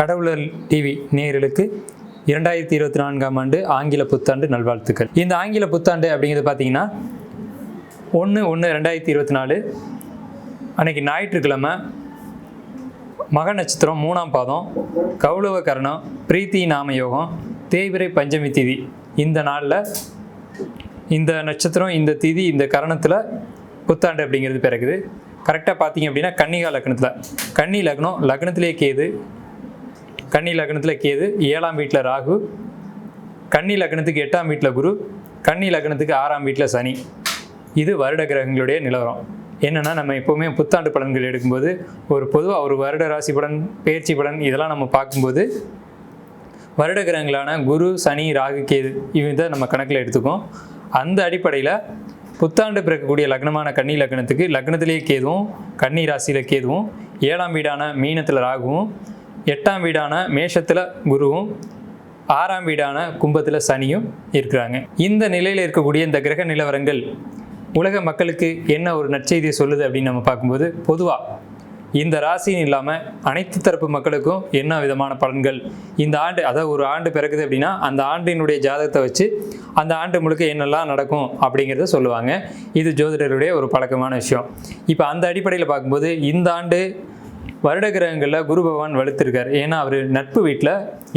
கடவுளர் TV நேயர்களுக்கு இரண்டாயிரத்தி இருபத்தி நான்காம் ஆண்டு ஆங்கில புத்தாண்டு நல்வாழ்த்துக்கள். இந்த ஆங்கில புத்தாண்டு அப்படிங்கிறது பார்த்தீங்கன்னா ஒன்று ஒன்று ரெண்டாயிரத்தி இருபத்தி நாலு அன்னைக்கு ஞாயிற்றுக்கிழமை மக நட்சத்திரம் மூணாம் பாதம் கௌளவ கரணம் பிரீத்தி நாம யோகம் தேய்பிரை பஞ்சமி திதி. இந்த நாளில் இந்த நட்சத்திரம் இந்த திதி இந்த கரணத்தில் புத்தாண்டு அப்படிங்கிறது பிறகுது கரெக்டாக பார்த்தீங்க அப்படின்னா கன்னிகா லக்னத்தில். கன்னி லக்னம் லக்னத்திலே கேது கன்னி லக்னத்தில் கேது ஏழாம் வீட்டில் ராகு கன்னி லக்னத்துக்கு எட்டாம் வீட்டில் குரு கன்னி லக்னத்துக்கு ஆறாம் வீட்டில் சனி. இது வருட கிரகங்களுடைய நிலவரம். என்னென்னா நம்ம எப்போவுமே புத்தாண்டு பலன்கள் எடுக்கும்போது ஒரு பொதுவாக ஒரு வருட ராசி பலன் பயிற்சி பலன் இதெல்லாம் நம்ம பார்க்கும்போது வருட கிரகங்களான குரு சனி ராகு கேது இவங்க நம்ம கணக்கில் எடுத்துக்கோம் அந்த அடிப்படையில் புத்தாண்டு பிறக்கக்கூடிய லக்னமான கன்னி லக்னத்துக்கு லக்னத்திலேயே கேதுவும் கன்னி ராசியில் கேதுவும் ஏழாம் வீடான மீனத்தில் ராகுவும் எட்டாம் வீடான மேஷத்தில் குருவும் ஆறாம் வீடான கும்பத்தில் சனியும் இருக்கிறாங்க. இந்த நிலையில் இருக்கக்கூடிய இந்த கிரக நிலவரங்கள் உலக மக்களுக்கு என்ன ஒரு நற்செய்தியை சொல்லுது அப்படின்னு நம்ம பார்க்கும்போது பொதுவாக இந்த ராசின்னு இல்லாமல் அனைத்து தரப்பு மக்களுக்கும் என்ன விதமான பலன்கள்? இந்த ஆண்டு அதாவது ஒரு ஆண்டு பிறகுது அப்படின்னா அந்த ஆண்டினுடைய ஜாதகத்தை வச்சு அந்த ஆண்டு முழுக்க என்னெல்லாம் நடக்கும் அப்படிங்கிறத சொல்லுவாங்க. இது ஜோதிடருடைய ஒரு பழக்கமான விஷயம். இப்போ அந்த அடிப்படையில் பார்க்கும்போது இந்த ஆண்டு வருட கிரகங்களில் குரு பகவான் வலுத்திருக்கார். ஏன்னா அவர் நட்பு வீட்டில்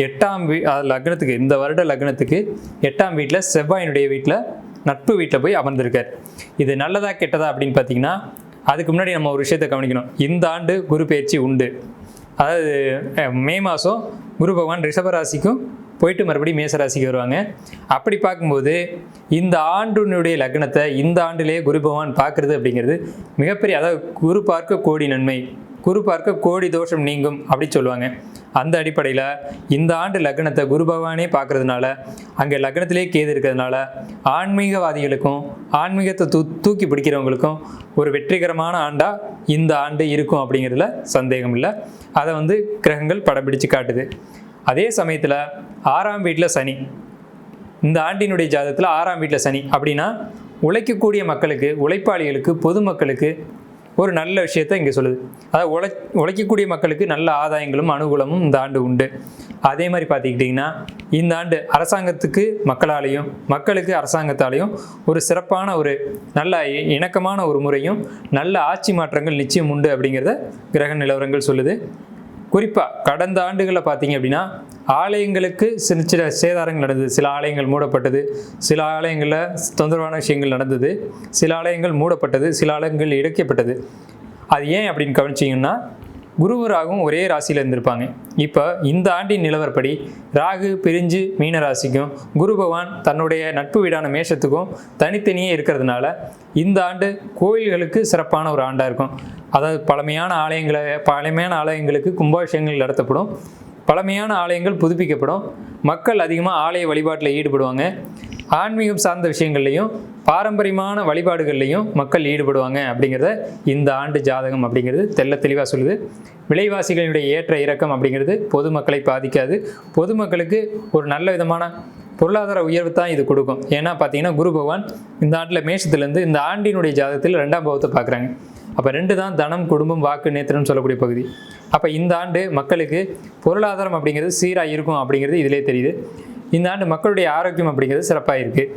எட்டாம் வீ லக்னத்துக்கு இந்த வருட லக்னத்துக்கு எட்டாம் வீட்டில் செவ்வாயினுடைய வீட்டில் நட்பு வீட்டில் போய் அமர்ந்திருக்கார். இது நல்லதா கெட்டதா அப்படின்னு பார்த்தீங்கன்னா அதுக்கு முன்னாடி நம்ம ஒரு விஷயத்தை கவனிக்கணும். இந்த ஆண்டு குரு பயிற்சி உண்டு. அதாவது மே மாதம் குரு பகவான் ரிஷபராசிக்கும் போயிட்டு மறுபடியும் மேசராசிக்கு வருவாங்க. அப்படி பார்க்கும்போது இந்த ஆண்டினுடைய லக்னத்தை இந்த ஆண்டிலேயே குரு பகவான் பார்க்குறது அப்படிங்கிறது மிகப்பெரிய அதாவது குரு பார்க்க கோடி நன்மை குரு பார்க்க கோடி தோஷம் நீங்கும் அப்படி சொல்லுவாங்க. அந்த அடிப்படையில் இந்த ஆண்டு லக்னத்தை குரு பகவானே பார்க்கறதுனால அங்கே லக்னத்திலே கேது இருக்கிறதுனால ஆன்மீகவாதிகளுக்கும் ஆன்மீகத்தை தூ தூக்கி பிடிக்கிறவங்களுக்கும் ஒரு வெற்றிகரமான ஆண்டாக இந்த ஆண்டு இருக்கும் அப்படிங்கிறதுல சந்தேகம் இல்லை அதை வந்து கிரகங்கள் படம் பிடிச்சு காட்டுது. அதே சமயத்தில் ஆறாம் வீட்டில் சனி. இந்த ஆண்டினுடைய ஜாதகத்தில் ஆறாம் வீட்டில் சனி. அப்படின்னா உழைக்கக்கூடிய மக்களுக்கு உழைப்பாளிகளுக்கு பொதுமக்களுக்கு ஒரு நல்ல விஷயத்தை இங்கே சொல்லுது. அதாவது உழை உழைக்கக்கூடிய மக்களுக்கு நல்ல ஆதாயங்களும் அனுகூலமும் இந்த ஆண்டு உண்டு. அதே மாதிரி பார்த்துக்கிட்டிங்கன்னா இந்த ஆண்டு அரசாங்கத்துக்கு மக்களாலேயும் மக்களுக்கு அரசாங்கத்தாலேயும் ஒரு சிறப்பான ஒரு நல்ல இ- இணக்கமான ஒரு முறையும் நல்ல ஆட்சி மாற்றங்கள் நிச்சயம் உண்டு அப்படிங்கிறத கிரக நிலவரங்கள் சொல்லுது. குறிப்பாக கடந்த ஆண்டுகளில் பார்த்தீங்க அப்படின்னா ஆலயங்களுக்கு சின்ன சின்ன சேதாரங்கள் நடந்தது. சில ஆலயங்கள் மூடப்பட்டது சில ஆலயங்களில் தொந்தரவான விஷயங்கள் நடந்தது சில ஆலயங்கள் மூடப்பட்டது சில ஆலயங்கள் இடைக்கப்பட்டது. அது ஏன் அப்படின்னு கவனிச்சிங்கன்னா குருவு ராகும் ஒரே ராசியில் இருந்திருப்பாங்க. இப்போ இந்த ஆண்டின் நிலவரப்படி ராகு பிரிஞ்சு மீன ராசிக்கும் குரு பகவான் தன்னுடைய நட்பு வீடான மேஷத்துக்கும் தனித்தனியே இருக்கிறதுனால இந்த ஆண்டு கோயில்களுக்கு சிறப்பான ஒரு ஆண்டாக இருக்கும். அதாவது பழமையான ஆலயங்களை பழமையான ஆலயங்களுக்கு கும்பாபிஷேகங்கள் நடத்தப்படும். பழமையான ஆலயங்கள் புதுப்பிக்கப்படும். மக்கள் அதிகமாக ஆலய வழிபாட்டில் ஈடுபடுவாங்க. ஆன்மீகம் சார்ந்த விஷயங்கள்லையும் பாரம்பரியமான வழிபாடுகள்லையும் மக்கள் ஈடுபடுவாங்க அப்படிங்கிறத இந்த ஆண்டு ஜாதகம் அப்படிங்கிறது தெள்ள தெளிவாக சொல்லுது. விலைவாசிகளுடைய ஏற்ற இறக்கம் அப்படிங்கிறது பொதுமக்களை பாதிக்காது. பொதுமக்களுக்கு ஒரு நல்ல விதமான பொருளாதார உயர்வு தான் இது கொடுக்கும். ஏன்னா பார்த்தீங்கன்னா குரு பகவான் இந்த ஆண்டில் மேஷத்துலேருந்து இந்த ஆண்டினுடைய ஜாதகத்தில் ரெண்டாம் பாவத்தை பார்க்குறாங்க. அப்போ ரெண்டு தான் தனம் குடும்பம் வாக்கு நேத்திரம்னு சொல்லக்கூடிய பகுதி. அப்போ இந்த ஆண்டு மக்களுக்கு பொருளாதாரம் அப்படிங்கிறது சீராக இருக்கும் அப்படிங்கிறது இதிலே தெரியுது. இந்த ஆண்டு மக்களுடைய ஆரோக்கியம் அப்படிங்கிறது சிறப்பாக இருக்குது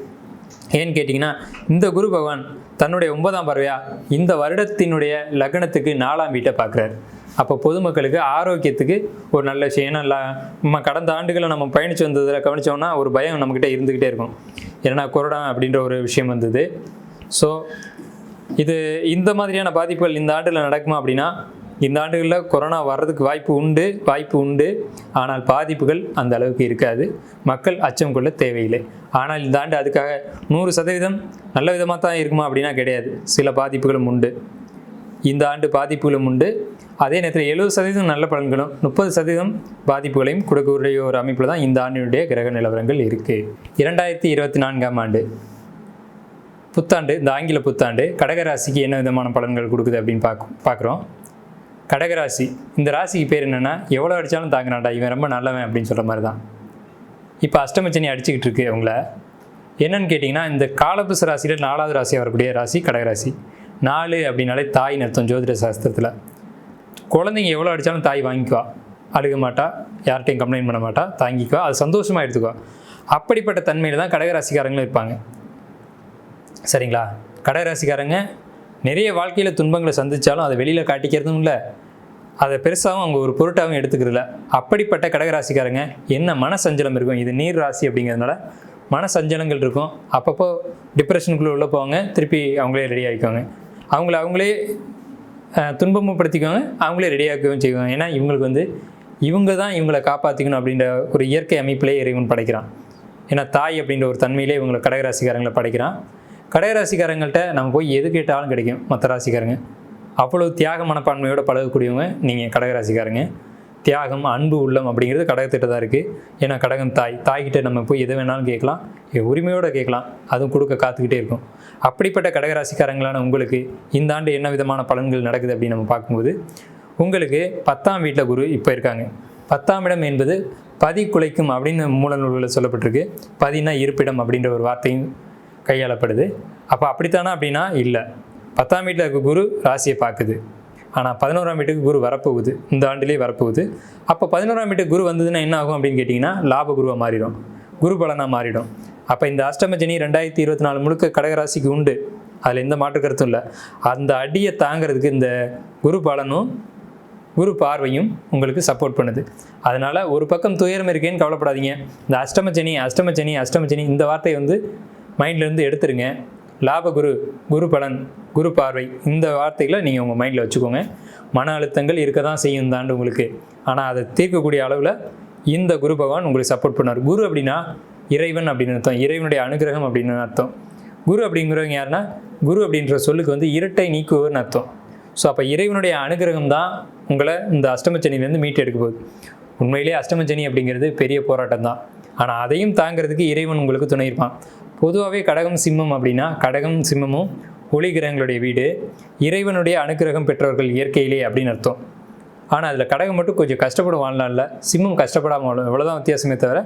ஏன்னு கேட்டிங்கன்னா இந்த குரு பகவான் தன்னுடைய ஒன்பதாம் பறவையாக இந்த வருடத்தினுடைய லக்னத்துக்கு நாலாம் வீட்டை பார்க்குறாரு. அப்போ பொதுமக்களுக்கு ஆரோக்கியத்துக்கு ஒரு நல்ல விஷயம். ஏன்னா நம்ம கடந்த ஆண்டுகளை நம்ம பயணித்து வந்ததில் கவனித்தோம்னா ஒரு பயம் நம்மக்கிட்ட இருந்துக்கிட்டே இருக்கும். ஏன்னா கொரோனா அப்படின்ற ஒரு விஷயம் வந்தது. ஸோ இது இந்த மாதிரியான பாதிப்புகள் இந்த ஆண்டில் நடக்குமா அப்படின்னா இந்த ஆண்டுகளில் கொரோனா வர்றதுக்கு வாய்ப்பு உண்டு வாய்ப்பு உண்டு. ஆனால் பாதிப்புகள் அந்த அளவுக்கு இருக்காது. மக்கள் அச்சம் கொள்ள தேவையில்லை. ஆனால் இந்த ஆண்டு அதுக்காக நூறு சதவீதம் நல்ல விதமாக தான் இருக்குமா அப்படின்னா கிடையாது. சில பாதிப்புகளும் உண்டு. இந்த ஆண்டு பாதிப்புகளும் உண்டு. அதே நேரத்தில் எழுபது சதவீதம் நல்ல பலன்களும் முப்பது சதவீதம் பாதிப்புகளையும் கொடுக்கக்கூடிய ஒரு அமைப்பில் தான் இந்த ஆண்டினுடைய கிரக நிலவரங்கள் இருக்குது இரண்டாயிரத்தி இருபத்தி நான்காம் ஆண்டு. புத்தாண்டு இந்த ஆங்கில புத்தாண்டு கடகராசிக்கு என்ன விதமான பலன்கள் கொடுக்குது அப்படின்னு பார்க்க பார்க்குறோம் கடகராசி இந்த ராசிக்கு பேர் என்னென்னா எவ்வளோ அடித்தாலும் தாங்கினாடா இவன் ரொம்ப நல்லவன் அப்படின்னு சொல்கிற மாதிரி தான் இப்போ அஷ்டமச்சனி அடிச்சுக்கிட்டு இருக்கு அவங்கள என்னன்னு கேட்டிங்கன்னா இந்த காலபுச ராசியில் நாலாவது ராசியாக வரக்கூடிய ராசி கடகராசி. நாலு அப்படின்னாலே தாய் அர்த்தம் ஜோதிட சாஸ்திரத்தில். குழந்தைங்க எவ்வளோ அடித்தாலும் தாய் வாங்கிக்குவா. அழுக மாட்டா யார்கிட்டையும் கம்ப்ளைண்ட் பண்ண மாட்டா தாங்கிக்குவா. அது சந்தோஷமாக எடுத்துக்குவா. அப்படிப்பட்ட தன்மையில் தான் கடகராசிக்காரங்களும் இருப்பாங்க. சரிங்களா? கடகராசிக்காரங்க நிறைய வாழ்க்கையில் துன்பங்களை சந்தித்தாலும் அதை வெளியில் காட்டிக்கிறதும் இல்லை. அதை பெருசாகவும் அவங்க ஒரு பொருட்டாகவும் எடுத்துக்கிறதில்ல. அப்படிப்பட்ட கடகராசிக்காரங்க என்ன மனசஞ்சலம் இருக்கும்? இது நீர் ராசி அப்படிங்கிறதுனால மனசஞ்சலங்கள் இருக்கும். அப்பப்போ டிப்ரெஷனுக்குள்ளே உள்ளே போவாங்க. திருப்பி அவங்களே ரெடி ஆகிக்குவாங்க அவங்கள அவங்களே துன்பமும் படுத்திக்குவாங்க அவங்களே ரெடியாக்கவும் செய்வாங்க. ஏன்னா இவங்களுக்கு வந்து இவங்க தான் இவங்களை காப்பாற்றிக்கணும் அப்படின்ற ஒரு இயற்கை அமைப்பிலே இறைவன் படைக்கிறான். ஏன்னா தாய் அப்படின்ற ஒரு தன்மையிலே இவங்களை கடகராசிக்காரங்களை படைக்கிறான். கடைராசிக்காரங்கள்ட்ட நம்ம போய் எது கேட்டாலும் கிடைக்கும் மற்ற ராசிக்காரங்க அவ்வளோ தியாக மனப்பான்மையோடு பழகக்கூடியவங்க நீங்கள் கடகராசிக்காரங்க. தியாகம் அன்பு உள்ளம் அப்படிங்கிறது கடகத்திட்ட தான் இருக்குது ஏன்னா கடகம் தாய் தாய்கிட்ட நம்ம போய் எது வேணாலும் கேட்கலாம். உரிமையோடு கேட்கலாம். அதுவும் கொடுக்க காத்துக்கிட்டே இருக்கும். அப்படிப்பட்ட கடகராசிக்காரங்களான உங்களுக்கு இந்த ஆண்டு என்ன விதமான பலன்கள் நடக்குது அப்படின்னு நம்ம பார்க்கும்போது உங்களுக்கு பத்தாம் வீட்டில் குரு இப்போ இருக்காங்க. பத்தாம் இடம் என்பது பதி குலைக்கும் அப்படின்னு மூல நூல்களில் சொல்லப்பட்டிருக்கு. பதினா இருப்பிடம் அப்படின்ற ஒரு வார்த்தையும் கையாளப்படுது. அப்போ அப்படித்தானா அப்படின்னா இல்லை. பத்தாம் வீட்டில் இருக்க குரு ராசியை பார்க்குது. ஆனால் பதினோராம் வீட்டுக்கு குரு வரப்போகுது. இந்த ஆண்டுலேயே வரப்போகுது. அப்போ பதினோராம் வீட்டுக்கு குரு வந்ததுன்னா என்ன ஆகும் அப்படின்னு கேட்டிங்கன்னா லாப குருவாக மாறிடும். குரு பலனாக மாறிடும். அப்போ இந்த அஷ்டமஜனி ரெண்டாயிரத்தி இருபத்தி நாலு முழுக்க கடகராசிக்கு உண்டு. அதில் எந்த மாற்று கருத்தும் இல்லை. அந்த அடியை தாங்கிறதுக்கு இந்த குரு பலனும் குரு பார்வையும் உங்களுக்கு சப்போர்ட் பண்ணுது. அதனால் ஒரு பக்கம் துயரம் இருக்கேன்னு கவலைப்படாதீங்க. இந்த அஷ்டமச்சனி அஷ்டமச்சனி அஷ்டமச்சனி இந்த வார்த்தையை வந்து மைண்ட்லேருந்து எடுத்துருங்க. லாப குரு குரு பலன் குரு பார்வை இந்த வார்த்தைகளை நீங்கள் உங்கள் மைண்டில் வச்சுக்கோங்க. மன அழுத்தங்கள் இருக்க தான் செய்யும் தாண்டு உங்களுக்கு. ஆனால் அதை தீர்க்கக்கூடிய அளவில் இந்த குரு பகவான் உங்களுக்கு சப்போர்ட் பண்ணார் குரு அப்படின்னா இறைவன் அப்படின்னு அர்த்தம். இறைவனுடைய அனுகிரகம் அப்படின்னு அர்த்தம். குரு அப்படிங்கிறவங்க யாருன்னா குரு அப்படின்ற சொல்லுக்கு வந்து இரட்டை நீக்குவர்னு அர்த்தம். ஸோ அப்போ இறைவனுடைய அனுகிரகம் தான் உங்களை இந்த அஷ்டமச்சனிலேருந்து மீட்டு எடுக்க போகுது. உண்மையிலேயே அஷ்டமச்சனி அப்படிங்கிறது பெரிய போராட்டம் தான் ஆனால் அதையும் தாங்கிறதுக்கு இறைவன் உங்களுக்கு துணை இருப்பான். பொதுவாகவே கடகம் சிம்மம் அப்படின்னா கடகம் சிம்மமும் ஒளி கிரகங்களுடைய வீடு இறைவனுடைய அனுகிரகம் பெற்றவர்கள் இயற்கையிலே அப்படின்னு அர்த்தம். ஆனால் அதில் கடகம் மட்டும் கொஞ்சம் கஷ்டப்படும் வாழ்நாளில் சிம்மம் கஷ்டப்படாமல் வாழும் இவ்வளோதான் வித்தியாசமே தவிர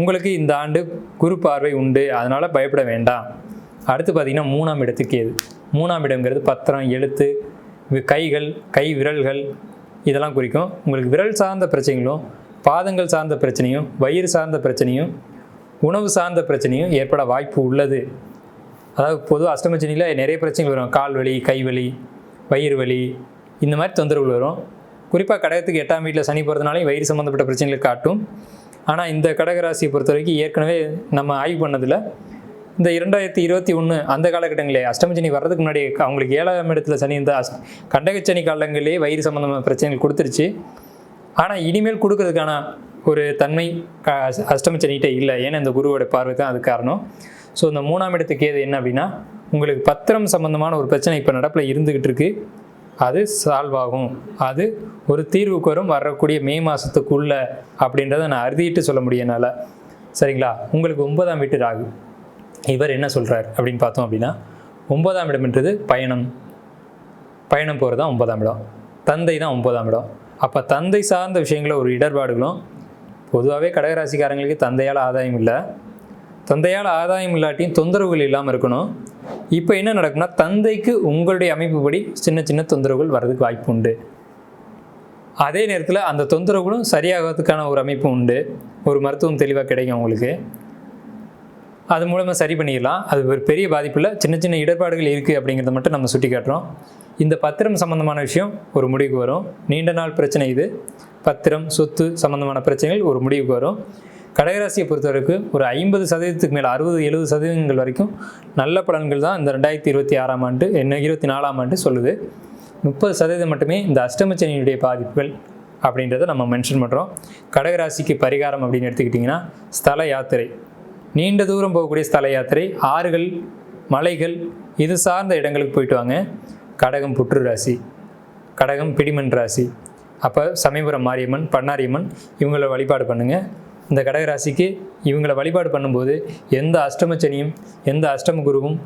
உங்களுக்கு இந்த ஆண்டு குரு பார்வை உண்டு அதனால் பயப்பட வேண்டாம். அடுத்து பார்த்தீங்கன்னா மூணாம் இடத்துக்கு எது? மூணாம் இடங்கிறது பத்திரம் எழுத்து கைகள் கை விரல்கள் இதெல்லாம் குறிக்கும். உங்களுக்கு விரல் சார்ந்த பிரச்சனைகளும் பாதங்கள் சார்ந்த பிரச்சனையும் வயிறு சார்ந்த பிரச்சனையும் உணவு சார்ந்த பிரச்சனையும் ஏற்பட வாய்ப்பு உள்ளது. அதாவது பொதுவாக அஷ்டமச்சனியில் நிறைய பிரச்சனைகள் வரும். கால் வலி கை வலி வயிறு வலி இந்த மாதிரி தொந்தரவுகள் வரும். குறிப்பாக கடகத்துக்கு எட்டாம் வீட்டில் சனி போகிறதுனாலையும் வயிறு சம்மந்தப்பட்ட பிரச்சனைகளை காட்டும். ஆனால் இந்த கடகராசியை பொறுத்த வரைக்கும் ஏற்கனவே நம்ம ஆய்வு பண்ணதில் இந்த இரண்டாயிரத்தி இருபத்தி ஒன்று அந்த காலகட்டங்களே அஷ்டமச்சனி வர்றதுக்கு முன்னாடி அவங்களுக்கு ஏழாம் இடத்துல சனி இந்த அஸ் கண்டகச்சனி காலங்களிலே வயிறு சம்மந்தமான பிரச்சனைகள் கொடுத்துருச்சு. ஆனால் இனிமேல் கொடுக்கறதுக்கான ஒரு தன்மை க அஷ்டமச்சனிகிட்ட இல்லை. ஏன்னா இந்த குருவோட பார்வை தான் அது காரணம். ஸோ இந்த மூணாம் இடத்துக்கு ஏது என்ன அப்படின்னா உங்களுக்கு பத்திரம் சம்மந்தமான ஒரு பிரச்சனை இப்போ நடப்பில் இருந்துக்கிட்டு இருக்கு. அது சால்வ் ஆகும். அது ஒரு தீர்வுக்கு வரும் வரக்கூடிய மே மாதத்துக்குள்ள அப்படின்றத நான் அறுதிட்டு சொல்ல முடியும் என்னால். சரிங்களா? உங்களுக்கு ஒன்பதாம் வீட்டு ராகு. இவர் என்ன சொல்கிறார் அப்படின்னு பார்த்தோம் அப்படின்னா ஒன்பதாம் இடம்ன்றது பயணம். பயணம் போகிறது தான் ஒன்பதாம் இடம். தந்தை தான் ஒன்பதாம் இடம். அப்போ தந்தை சார்ந்த விஷயங்களில் ஒரு இடர்பாடுகளும் பொதுவாகவே கடகராசிக்காரங்களுக்கு தந்தையால் ஆதாயம் இல்லை. தந்தையால் ஆதாயம் இல்லாட்டியும் தொந்தரவுகள் இல்லாமல் இருக்கணும். இப்போ என்ன நடக்கும்னா தந்தைக்கு உங்களுடைய அமைப்புப்படி சின்ன சின்ன தொந்தரவுகள் வர்றதுக்கு வாய்ப்பு உண்டு. அதே நேரத்தில் அந்த தொந்தரவுகளும் சரியாகிறதுக்கான ஒரு அமைப்பு உண்டு. ஒரு மருத்துவம் தெளிவாக கிடைக்கும் உங்களுக்கு அது மூலமாக சரி பண்ணிடலாம். அது ஒரு பெரிய பாதிப்பு இல்லை. சின்ன சின்ன இடர்பாடுகள் இருக்குது அப்படிங்கிறத மட்டும் நம்ம சுட்டி காட்டுறோம் இந்த பத்திரம் சம்மந்தமான விஷயம் ஒரு முடிவுக்கு வரும். நீண்ட நாள் பிரச்சனை இது. பத்திரம் சொத்து சம்மந்தமான பிரச்சனைகள் ஒரு முடிவுக்கு வரும். கடகராசியை பொறுத்தவரைக்கும் ஒரு ஐம்பது சதவீதத்துக்கு மேலே அறுபது எழுபது சதவீதங்கள் வரைக்கும் நல்ல பலன்கள் தான் இந்த ரெண்டாயிரத்தி இருபத்தி ஆறாம் ஆண்டு என்ன இருபத்தி நாலாம் ஆண்டு சொல்லுது. முப்பது சதவீதம் மட்டுமே இந்த அஷ்டமச்சனியுடைய பாதிப்புகள் அப்படின்றத நம்ம மென்ஷன் பண்ணுறோம் கடகராசிக்கு பரிகாரம் அப்படின்னு எடுத்துக்கிட்டிங்கன்னா ஸ்தல யாத்திரை. நீண்ட தூரம் போகக்கூடிய ஸ்தல யாத்திரை ஆறுகள் மலைகள் இது சார்ந்த இடங்களுக்கு போயிட்டு வாங்க. கடகம் புற்று ராசி கடகம் பிடிமன் ராசி. அப்போ சமயபுரம் மாரியம்மன் பண்ணாரியம்மன் இவங்கள வழிபாடு பண்ணுங்கள் இந்த கடகராசிக்கு இவங்களை வழிபாடு பண்ணும்போது எந்த அஷ்டமச்சனியும் எந்த அஷ்டம குருவும்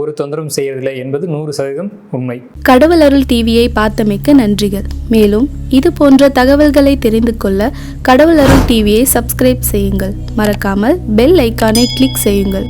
ஒரு தொந்தரவும் செய்யறதில்லை என்பது நூறு சதவீதம் உண்மை. கடவுள் அருள் டிவியை பார்த்தமைக்க நன்றிகள். மேலும் இது போன்ற தகவல்களை தெரிந்து கொள்ள கடவுள் அருள் டிவியை சப்ஸ்கிரைப் செய்யுங்கள். மறக்காமல் பெல் ஐக்கானை கிளிக் செய்யுங்கள்.